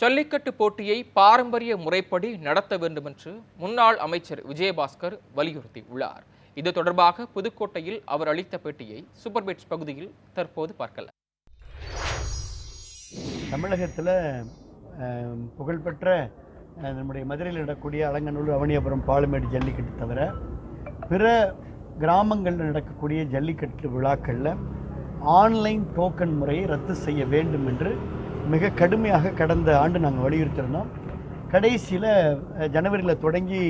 ஜல்லிக்கட்டு போட்டியை பாரம்பரிய முறைப்படி நடத்த வேண்டும் என்று முன்னாள் அமைச்சர் விஜயபாஸ்கர் வலியுறுத்தியுள்ளார். இது தொடர்பாக புதுக்கோட்டையில் அவர் அளித்த பேட்டியை சூப்பர் பிட்ஸ் பகுதியில் தற்போது பார்க்கலாம். தமிழகத்தில் புகழ்பெற்ற நம்முடைய மதுரையில் நடக்கக்கூடிய அலங்கநல்லூர் அவனியாபுரம் பாலமேடு ஜல்லிக்கட்டு தவிர பிற கிராமங்களில் நடக்கக்கூடிய ஜல்லிக்கட்டு விழாக்களில் ஆன்லைன் டோக்கன் முறையை ரத்து செய்ய வேண்டும் என்று மிக கடுமையாக கடந்த ஆண்டு நாங்கள் வலியுறுத்திருந்தோம் கடைசியில் ஜனவரியில் தொடங்கி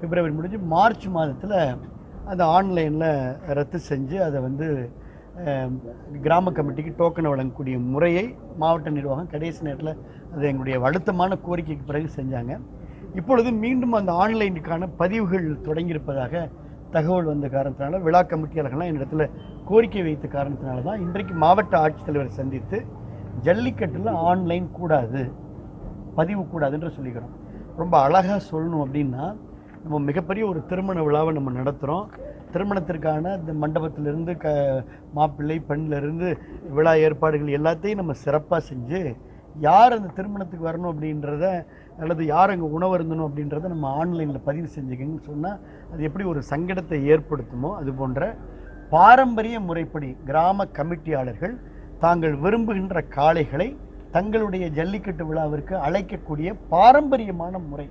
பிப்ரவரி முடிஞ்சு மார்ச் மாதத்தில் அந்த ஆன்லைனில் ரத்து செஞ்சு அதை வந்து கிராம கமிட்டிக்கு டோக்கன் வழங்கக்கூடிய முறையை மாவட்ட நிர்வாகம் கடைசி நேரத்தில் அது எங்களுடைய அழுத்தமான கோரிக்கைக்கு பிறகு செஞ்சாங்க. இப்பொழுது மீண்டும் அந்த ஆன்லைனுக்கான பதிவுகள் தொடங்கியிருப்பதாக தகவல் வந்த காரணத்தினால விழா கமிட்டியாளர்கள்லாம் என்னிடத்தில் கோரிக்கை வைத்த காரணத்தினால தான் இன்றைக்கு மாவட்ட ஆட்சித்தலைவரை சந்தித்து ஜல்லிக்கட்டில் ஆன்லைன் கூடாது பதிவு கூடாதுன்ற சொல்லிக்கிறோம். ரொம்ப அழகாக சொல்லணும் அப்படின்னா நம்ம மிகப்பெரிய ஒரு திருமண விழாவை நம்ம நடத்துகிறோம் திருமணத்திற்கான இந்த மண்டபத்திலிருந்து க மாப்பிள்ளை பெண்ணிலிருந்து விழா ஏற்பாடுகள் எல்லாத்தையும் நம்ம சிறப்பாக செஞ்சு யார் அந்த திருமணத்துக்கு வரணும் அப்படின்றத அல்லது யார் அங்கே உணவு இருந்தணும் அப்படின்றத நம்ம ஆன்லைனில் பதிவு செஞ்சுக்கங்கன்னு சொன்னால் அது எப்படி ஒரு சங்கடத்தை ஏற்படுத்துமோ அது போன்ற பாரம்பரிய முறைப்படி கிராம கமிட்டியாளர்கள் தாங்கள் விரும்புகின்ற காளைகளை தங்களுடைய ஜல்லிக்கட்டு விழாவிற்கு அழைக்கக்கூடிய பாரம்பரியமான முறை.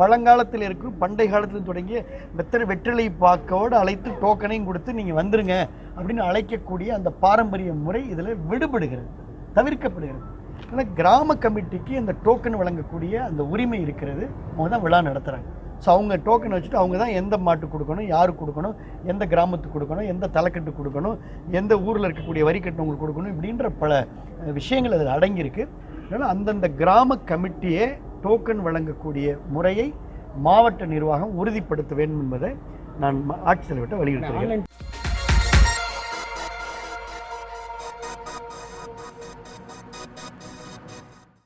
பழங்காலத்தில் இருக்கும் பண்டை காலத்தில் தொடங்கிய வெத்தலை வெற்றிலை பாக்கோடு அழைத்து டோக்கனையும் கொடுத்து நீங்கள் வந்துருங்க அப்படின்னு அழைக்கக்கூடிய அந்த பாரம்பரிய முறை இதில் விடுபடுகிறது தவிர்க்கப்படுகிறது. ஆனால் கிராம கமிட்டிக்கு அந்த டோக்கன் வழங்கக்கூடிய அந்த உரிமை இருக்கிறது. அவங்க தான் விழா நடத்துகிறாங்க ஸோ அவங்க டோக்கன் வச்சுட்டு அவங்க தான் எந்த மாட்டுக்கு கொடுக்கணும் யாருக்கு கொடுக்கணும் எந்த கிராமத்துக்கு கொடுக்கணும் எந்த தலைக்கட்டு கொடுக்கணும் எந்த ஊரில் இருக்கக்கூடிய வரி கட்டணங்களுக்கு கொடுக்கணும் இப்படின்ற பல விஷயங்கள் அதில் அடங்கியிருக்கு. அதனால் அந்தந்த கிராம கமிட்டியே டோக்கன் வழங்கக்கூடிய முறையை மாவட்ட நிர்வாகம் உறுதிப்படுத்த வேண்டும் என்பதை நான் ஆட்சித்தலைவர்கிட்ட வலியுறுத்துகிறேன்.